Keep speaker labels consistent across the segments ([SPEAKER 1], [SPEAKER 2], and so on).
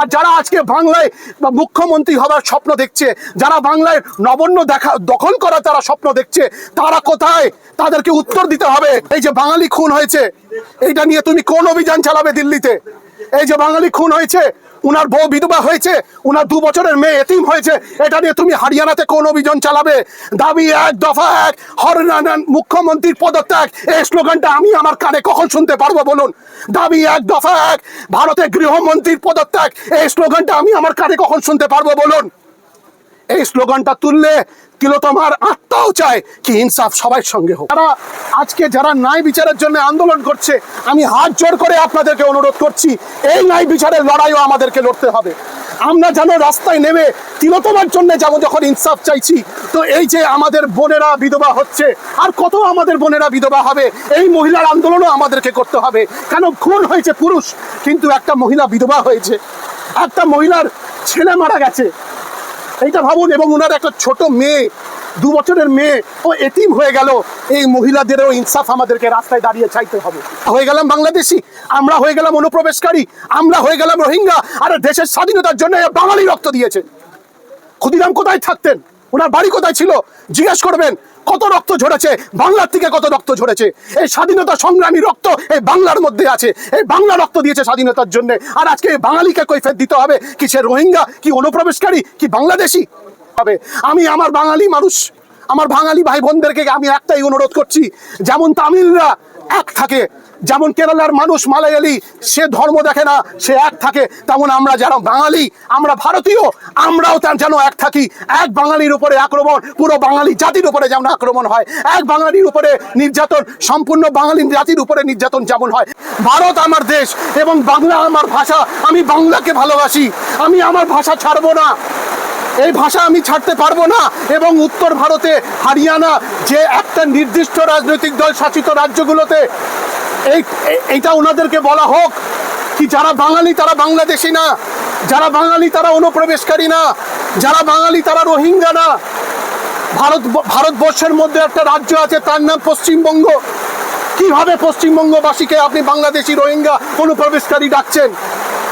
[SPEAKER 1] আর যারা আজকে বাংলায় মুখ্যমন্ত্রী হবার স্বপ্ন দেখছে, যারা বাংলায় নবন্য দেখা, দখল করা তারা স্বপ্ন দেখছে, তারা কোথায়? তাদেরকে উত্তর দিতে হবে। এই যে বাঙালি খুন হয়েছে, এইটা নিয়ে তুমি কোন অভিযান চালাবে দিল্লিতে? এই যে বাঙালি খুন হয়েছে উনার বউ বিধবা হয়েছে, উনার দু বছরের মেয়ে এতিম হয়েছে, এটা নিয়ে তুমি হারিয়ানাতে কোন অভিযান চালাবে? দাবি এক, দফা এক হরিয়ানার মুখ্যমন্ত্রীর পদত্যাগ, এই স্লোগানটা আমি আমার কানে কখন শুনতে পারব বলুন? দাবি এক, দফা এক, ভারতের গৃহমন্ত্রীর পদত্যাগ, এই স্লোগানটা আমি আমার কানে কখন শুনতে পারব বলুন? এই স্লোগানটা তুললে তিলোতমার আত্মাও চায় কি ইনসাফ সবার সঙ্গে হোক। যারা আজকে যারা ন্যায় বিচারের জন্য আন্দোলন করছে, আমি হাত জোর করে আপনাদেরকে অনুরোধ করছি, এই ন্যায় বিচারের লড়াইও আমাদেরকে লড়তে হবে। আমরা যেন রাস্তায় নেমে তিলোতমার জন্য যাব যখন ইনসাফ চাইছি, তো এই যে আমাদের বোনেরা বিধবা হচ্ছে, আর কত আমাদের বোনেরা বিধবা হবে, এই মহিলার আন্দোলনও আমাদেরকে করতে হবে। কেন খুন হয়েছে পুরুষ, কিন্তু একটা মহিলা বিধবা হয়েছে। একটা মহিলার ছেলে মারা গেছে। এইটা ভাবুন, এবং ওনার একটা ছোট মেয়ে, দু বছরের মেয়ে, ও এতিম হয়ে গেল। এই মহিলাদেরও ইনসাফ আমাদেরকে রাস্তায় দাঁড়িয়ে চাইতে হবে। হয়ে গেলাম বাংলাদেশি, আমরা হয়ে গেলাম অনুপ্রবেশকারী, আমরা হয়ে গেলাম রোহিঙ্গা, আর দেশের স্বাধীনতার জন্য বাঙালি রক্ত দিয়েছে। ক্ষুদিরাম কোথায় থাকতেন? ওনার বাড়ি কোথায় ছিল? জিজ্ঞেস করবেন। কত রক্ত ঝরেছে? বাংলার থেকে কত রক্ত ঝরেছে? এই স্বাধীনতা সংগ্রামী রক্ত এই বাংলার মধ্যে আছে। এই বাংলা রক্ত দিয়েছে স্বাধীনতার জন্য। আর আজকে এই বাঙালিকে ফের দিতে হবে কি সে রোহিঙ্গা, কি অনুপ্রবেশকারী, কি বাংলাদেশি? হবে। আমি আমার বাঙালি মানুষ, আমার বাঙালি ভাই বোনদেরকে আমি একটাই অনুরোধ করছি, যেমন তামিলরা এক থাকে যেমন কেরালার মানুষ মালায়ালি সে ধর্ম দেখে না, সে এক থাকে। তেমন আমরা যারা বাঙালি, আমরা ভারতীয়, আমরাও তার যেন এক থাকি। এক বাঙালির উপরে আক্রমণ, পুরো বাঙালি জাতির উপরে যেমন আক্রমণ হয়, এক বাঙালির উপরে নির্যাতন, সম্পূর্ণ বাঙালি জাতির উপরে নির্যাতন যেমন হয়। ভারত আমার দেশ এবং বাংলা আমার ভাষা, আমি বাংলাকে ভালোবাসি। আমি আমার ভাষা ছাড়বো না। এই ভাষা আমি ছাড়তে পারব না এবং উত্তর ভারতে হরিয়ানা যে একটা নির্দিষ্ট রাজনৈতিক দল শাসিত রাজ্যগুলোতে এই এইটা ওনাদেরকে বলা হোক কি যারা বাঙালি তারা বাংলাদেশি না, যারা বাঙালি তারা অনুপ্রবেশকারী না, যারা বাঙালি তারা রোহিঙ্গা না। ভারত, ভারতবর্ষের মধ্যে একটা রাজ্য আছে, তার নাম পশ্চিমবঙ্গ। কীভাবে পশ্চিমবঙ্গবাসীকে আপনি বাংলাদেশি, রোহিঙ্গা অনুপ্রবেশকারী ডাকছেন?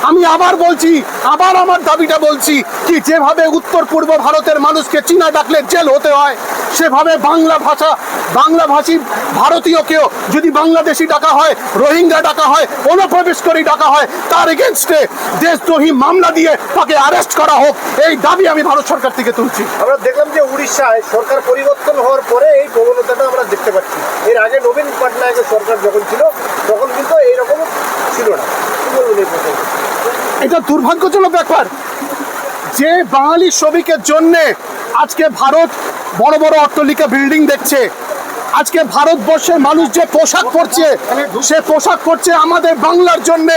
[SPEAKER 1] আমি আবার বলছি, আবার আমার দাবিটা বলছি, কি যেভাবে উত্তর পূর্ব ভারতের মানুষকে চীনা ডাকলে জেল হতে হয় সেভাবে বাংলা ভাষা বাংলা ভাষী ভারতীয়কেও যদি বাংলাদেশি ডাকা হয় রোহিঙ্গা ডাকা হয় অনুপ্রবেশকারী ডাকা হয় তার এগেনস্টে দেশদ্রোহী মামলা দিয়ে তাকে অ্যারেস্ট করা হোক এই দাবি আমি ভারত সরকার থেকে তুলছি।
[SPEAKER 2] আমরা দেখলাম যে উড়িষ্যায় সরকার পরিবর্তন হওয়ার পরে এই প্রবণতাটা আমরা দেখতে পাচ্ছি। এর আগে নবীন পটনায়কের সরকার যখন ছিল তখন কিন্তু এইরকম ছিল না।
[SPEAKER 1] এটা দুর্ভাগ্যজনক ব্যাপার। যে বাঙালি শ্রমিকের জন্যে আজকে ভারত বড় বড় অট্টালিকা বিল্ডিং দেখছে, আজকে ভারতবর্ষের মানুষ যে পোশাক পরছে, সে পোশাক পরছে আমাদের বাংলার জন্য।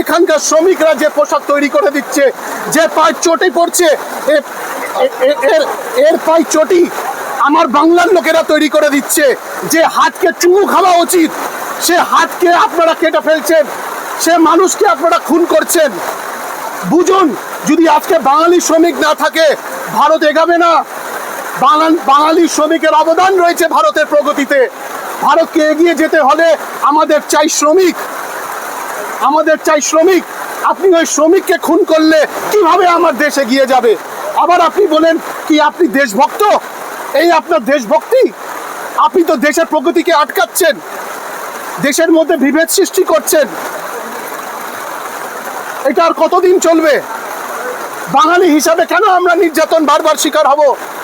[SPEAKER 1] এখানকার শ্রমিকরা যে পোশাক তৈরি করে দিচ্ছে, যে পায় চটি পড়ছে এর এর পায়ে চটি আমার বাংলার লোকেরা তৈরি করে দিচ্ছে। যে হাতকে চুমু খাওয়া উচিত, সে হাতকে আপনারা কেটে ফেলছেন, সে মানুষকে আপনারা খুন করছেন। বুঝুন যদি আজকে বাঙালি শ্রমিক না থাকে, ভারত এগাবে না। বাঙাল শ্রমিকের অবদান রয়েছে ভারতের প্রগতিতে। ভারতকে এগিয়ে যেতে হলে আমাদের চাই শ্রমিক। আমাদের চাই শ্রমিক। আপনি ওই শ্রমিককে খুন করলে কীভাবে আমার দেশ এগিয়ে যাবে? আবার আপনি বলেন, কি আপনি দেশভক্ত? এই আপনার দেশভক্তি? আপনি তো দেশের প্রগতিকে আটকাচ্ছেন। দেশের মধ্যে বিভেদ সৃষ্টি করছেন। এটা আর কতদিন চলবে? বাঙালি হিসাবে কেন আমরা নির্যাতন বারবার শিকার হব?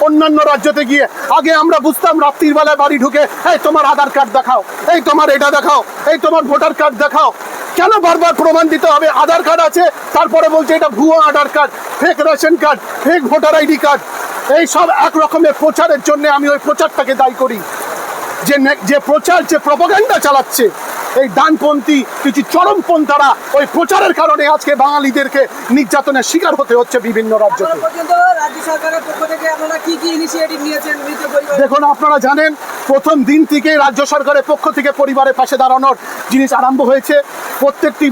[SPEAKER 1] অন্যান্য রাজ্যতে গিয়ে আগে আমরা বুঝতাম রাত্রির বেলায় বাড়ি ঢুকে, এই তোমার আধার কার্ড দেখাও, এই তোমার এটা দেখাও, এই তোমার ভোটার কার্ড দেখাও। কেন বারবার প্রমাণ দিতে হবে? আধার কার্ড আছে, তারপরে বলছে এটা ভুয়ো Aadhaar card fake ration card fake voter ID card এই সব এক রকমের প্রচারের জন্য আমি ওই প্রচারটাকে দায়ী করি। যে যে প্রচার, যে প্রপাগান্ডা চালাচ্ছে এই ডানপন্থী কিছু চরমপন্থারা ওই প্রচারের কারণে আজকে বাঙালিদেরকে নির্যাতনের শিকার হতে হচ্ছে বিভিন্ন
[SPEAKER 3] রাজ্য পক্ষ থেকে আপনারা কি কি ইনিশিয়েটিভ নিয়েছেন মৃত পরিবার
[SPEAKER 1] দেখুন আপনারা জানেন প্রথম দিন থেকে রাজ্য সরকারের পক্ষ থেকে পরিবারের পাশে দাঁড়ানোর জিনিস আরম্ভ হয়েছে। প্রত্যেকটি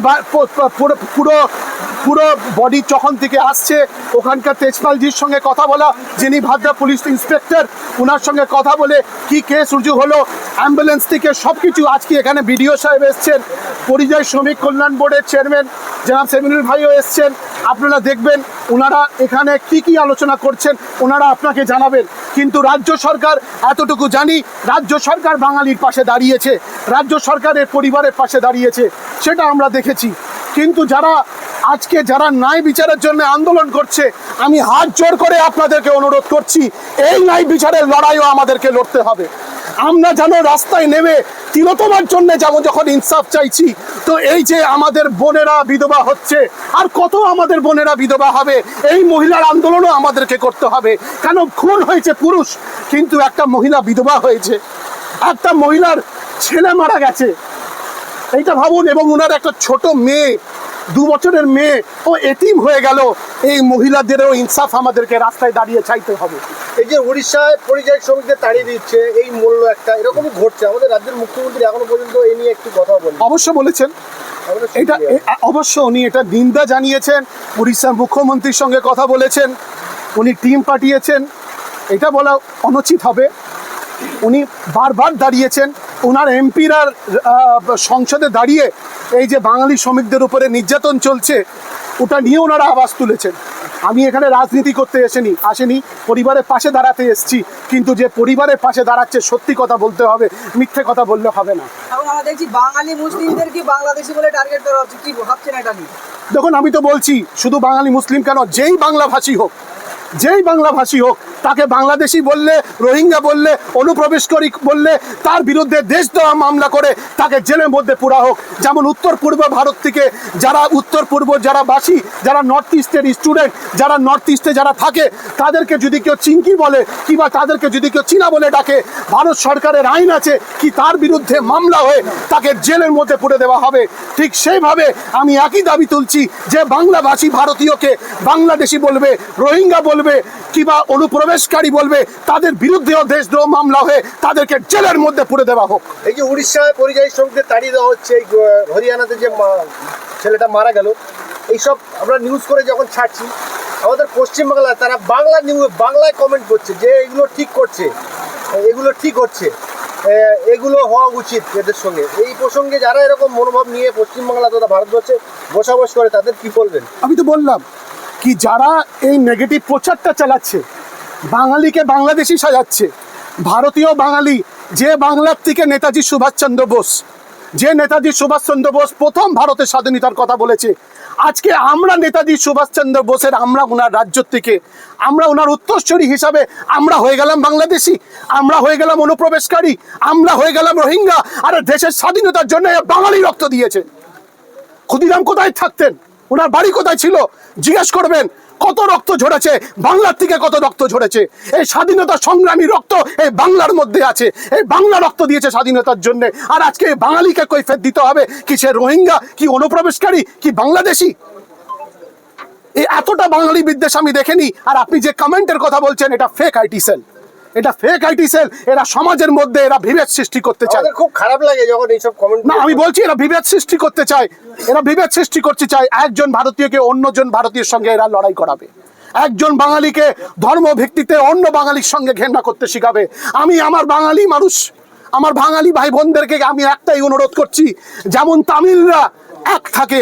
[SPEAKER 1] পুরো পুরো বডি যখন থেকে আসছে। ওখানকার তেজপালজির সঙ্গে কথা বলা, যিনি ভাদ্রা পুলিশ ইন্সপেক্টর ওনার সঙ্গে কথা বলে কি কেস রুজু হলো অ্যাম্বুলেন্স থেকে সব কিছু আজকে এখানে বিডিও সাহেব এসছেন, পরিযায়ী শ্রমিক কল্যাণ বোর্ডের চেয়ারম্যান জনাব সেমিনুল ভাইও এসছেন। আপনারা দেখবেন ওনারা এখানে কি কি আলোচনা করছেন ওনারা আপনাকে জানাবেন। কিন্তু রাজ্য সরকার, এতটুকু জানি, রাজ্য সরকার বাঙালির পাশে দাঁড়িয়েছে, রাজ্য সরকারের পরিবারের পাশে দাঁড়িয়েছে, সেটা আমরা দেখেছি। কিন্তু যারা আজকে যারা ন্যায় বিচারের জন্য আন্দোলন করছে, আমি হাত জোর করে আপনাদেরকে অনুরোধ করছি, এই ন্যায় বিচারের লড়াইও আমাদেরকে লড়তে হবে। আমরা যেন রাস্তায় নেমে তিলোতমার জন্য যেমন যখন ইনসাফ চাইছি, তো এই যে আমাদের বোনেরা বিধবা হচ্ছে, আর কত আমাদের বোনেরা বিধবা হবে, এই মহিলার আন্দোলনও আমাদেরকে করতে হবে। কেন খুন হয়েছে পুরুষ, কিন্তু একটা মহিলা বিধবা হয়েছে। একটা মহিলার ছেলে মারা গেছে। এইটা ভাবুন, এবং ওনার একটা ছোট মেয়ে দু বছরের মেয়ে ও এটিম হয়ে গেল। এই মহিলাদেরও ইনসাফ আমাদেরকে রাস্তায় দাঁড়িয়ে চাইতে হবে।
[SPEAKER 2] এই যে উড়িষ্যায় পরিযায়ী শ্রমিকদের তাড়িয়ে দিচ্ছে এই মূল্য একটা এরকমই ঘটছে। আমাদের রাজ্যের মুখ্যমন্ত্রী এখনও পর্যন্ত এই নিয়ে একটু কথা বলেন
[SPEAKER 1] অবশ্য বলেছেন। এটা অবশ্য উনি এটা নিন্দা জানিয়েছেন উড়িষ্যার মুখ্যমন্ত্রীর সঙ্গে কথা বলেছেন উনি টিম পাঠিয়েছেন এটা বলা অনুচিত হবে। উনি বারবার দাঁড়িয়েছেন ওনার এমপিরা সংসদে দাঁড়িয়ে এই যে বাঙালি শ্রমিকদের উপরে নির্যাতন চলছে ওটা নিয়ে ওনারা আওয়াজ তুলেছেন। আমি এখানে রাজনীতি করতে এসেনি আসেনি পরিবারের পাশে দাঁড়াতে এসেছি কিন্তু যে পরিবারের পাশে দাঁড়াচ্ছে সত্যি কথা বলতে হবে মিথ্যে কথা বললে হবে না।
[SPEAKER 3] দেখছি বাঙালি মুসলিমদের বাংলাদেশি বলে টার্গেট করা হচ্ছে কি ভাবছেন এটা নিয়ে?
[SPEAKER 1] দেখুন আমি তো বলছি শুধু বাঙালি মুসলিম কেন যেই বাংলা ভাষী হোক যেই বাংলা ভাষী হোক তাকে বাংলাদেশি বললে, রোহিঙ্গা বললে, অনুপ্রবেশকারী বললে, তার বিরুদ্ধে দেশ দেওয়া মামলা করে তাকে জেলের মধ্যে পুরা হোক। যেমন উত্তর পূর্ব ভারত থেকে যারা উত্তর পূর্ব, যারা বাসী, যারা নর্থ ইস্টের স্টুডেন্ট যারা নর্থ ইস্টে যারা থাকে, তাদেরকে যদি কেউ চিঙ্কি বলে, কিংবা তাদেরকে যদি কেউ চীনা বলে ডাকে, ভারত সরকারের আইন আছে কি তার বিরুদ্ধে মামলা হয়ে তাকে জেলের মধ্যে পুরে দেওয়া হবে? ঠিক সেইভাবে আমি একই দাবি তুলছি যে বাংলাভাষী ভারতীয়কে বাংলাদেশি বলবে, রোহিঙ্গা বলবে কিংবা অনুপ্রবেশকারী বলবে? তাদের বিরুদ্ধেও দেশদ্রোহ মামলা হয়ে তাদেরকে জেলের মধ্যে পুরে দেওয়া হোক।
[SPEAKER 2] এই যে উড়িষ্যায় পরিযায়ী শ্রমিকদের তাড়িয়ে দেওয়া হচ্ছে এই হরিয়ানাতে যে ছেলেটা মারা গেল এইসব আমরা নিউজ করে যখন ছাড়ছি আমাদের পশ্চিমবাংলায় তারা বাংলা নিউজ বাংলায় কমেন্ট করছে যে এগুলো ঠিক করছে এগুলো ঠিক হচ্ছে এগুলো হওয়া উচিত এদের সঙ্গে। এই প্রসঙ্গে যারা এরকম মনোভাব নিয়ে পশ্চিমবাংলা তথা ভারতবর্ষে বসবাস করে তাদের কি বলবেন?
[SPEAKER 1] আমি তো বললাম কি যারা এই নেগেটিভ প্রচারটা চালাচ্ছে, বাঙালিকে বাংলাদেশি সাজাচ্ছে, ভারতীয় বাঙালি, যে বাংলার থেকে নেতাজি সুভাষচন্দ্র বোস, যে নেতাজি সুভাষচন্দ্র বোস প্রথম ভারতের স্বাধীনতার কথা বলেছে, আজকে আমরা নেতাজি সুভাষচন্দ্র বোসের, আমরা ওনার রাজ্য থেকে, আমরা ওনার উত্তরস্বরী হিসাবে আমরা হয়ে গেলাম বাংলাদেশি, আমরা হয়ে গেলাম অনুপ্রবেশকারী, আমরা হয়ে গেলাম রোহিঙ্গা, আর দেশের স্বাধীনতার জন্য বাঙালি রক্ত দিয়েছে। ক্ষুদিরাম কোথায় থাকতেন? ওনার বাড়ি কোথায় ছিল? জিজ্ঞেস করবেন, কত রক্ত ঝরেছে? বাংলার থেকে কত রক্ত ঝরেছে? এই স্বাধীনতা সংগ্রামী রক্ত এই বাংলার মধ্যে আছে। এই বাংলা রক্ত দিয়েছে স্বাধীনতার জন্য। আর আজকে এই বাঙালিকে কৈফেত দিতে হবে কি সে রোহিঙ্গা, কি অনুপ্রবেশকারী, কি বাংলাদেশি? এই এতটা বাঙালি বিদ্বেষ আমি দেখিনি। আর আপনি যে কমেন্টের কথা বলছেন, এটা ফেক আইটি সেল এটা ফেক আইটি সেল এরা সমাজের মধ্যে এরা বিভেদ সৃষ্টি করতে চায়।
[SPEAKER 2] খুব খারাপ লাগে যখন এইসব কমেন্ট
[SPEAKER 1] না আমি বলছি এরা বিভেদ সৃষ্টি করতে চায়। এরা বিভেদ সৃষ্টি করতে চায় একজন ভারতীয়কে অন্যজন ভারতীয়ের সঙ্গে এরা লড়াই করাবে। একজন বাঙালিকে ধর্ম ভিত্তিতে অন্য বাঙালির সঙ্গে ঘেন্না করতে শিখাবে। আমি আমার বাঙালি মানুষ আমার বাঙালি ভাই বোনদেরকে আমি একটাই অনুরোধ করছি যেমন তামিলরা এক থাকে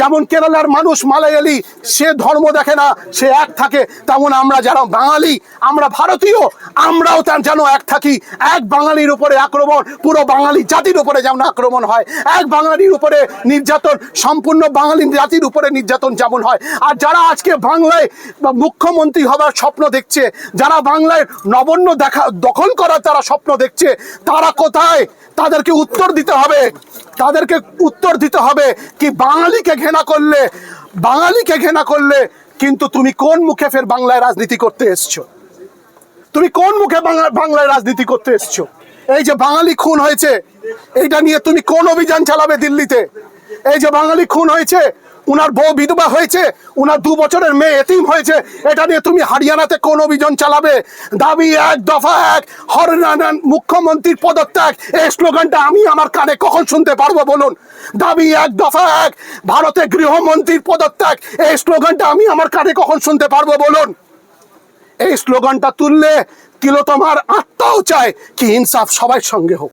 [SPEAKER 1] যেমন কেরালার মানুষ মালায়ালি সে ধর্ম দেখে না, সে এক থাকে। তেমন আমরা যারা বাঙালি, আমরা ভারতীয়, আমরাও তার যেন এক থাকি। এক বাঙালির উপরে আক্রমণ, পুরো বাঙালি জাতির উপরে যেমন আক্রমণ হয়, এক বাঙালির উপরে নির্যাতন, সম্পূর্ণ বাঙালি জাতির উপরে নির্যাতন যেমন হয়। আর যারা আজকে বাংলায় মুখ্যমন্ত্রী হবার স্বপ্ন দেখছে, যারা বাংলায় নবান্ন দেখা, দখল করার তারা স্বপ্ন দেখছে, তারা কোথায়? তাদেরকে উত্তর দিতে হবে। তাদেরকে উত্তর দিতে হবে কি বাঙালিকে ঘেনা করলে, বাঙালিকে ঘেনা করলে, কিন্তু তুমি কোন মুখে ফের বাংলায় রাজনীতি করতে এসছো? তুমি কোন মুখে বাংলা- বাংলায় রাজনীতি করতে এসছো? এই যে বাঙালি খুন হয়েছে, এইটা নিয়ে তুমি কোন অভিযান চালাবে দিল্লিতে? এই যে বাঙালি খুন হয়েছে উনার বউ বিধবা হয়েছে, উনার দু বছরের মেয়ে এতিম হয়েছে, এটা নিয়ে তুমি হরিয়ানাতে কোন অভিযান চালাবে? দাবি এক, দফা এক হরিয়ানার মুখ্যমন্ত্রীর পদত্যাগ, এই স্লোগানটা আমি আমার কানে কখন শুনতে পারব বলুন? দাবি এক, দফা এক ভারতের গৃহমন্ত্রীর পদত্যাগ, এই স্লোগানটা আমি আমার কানে কখন শুনতে পারব বলুন? এই স্লোগানটা তুললে তিলোতমার আত্মাও চায় কি ইনসাফ সবার সঙ্গে হোক।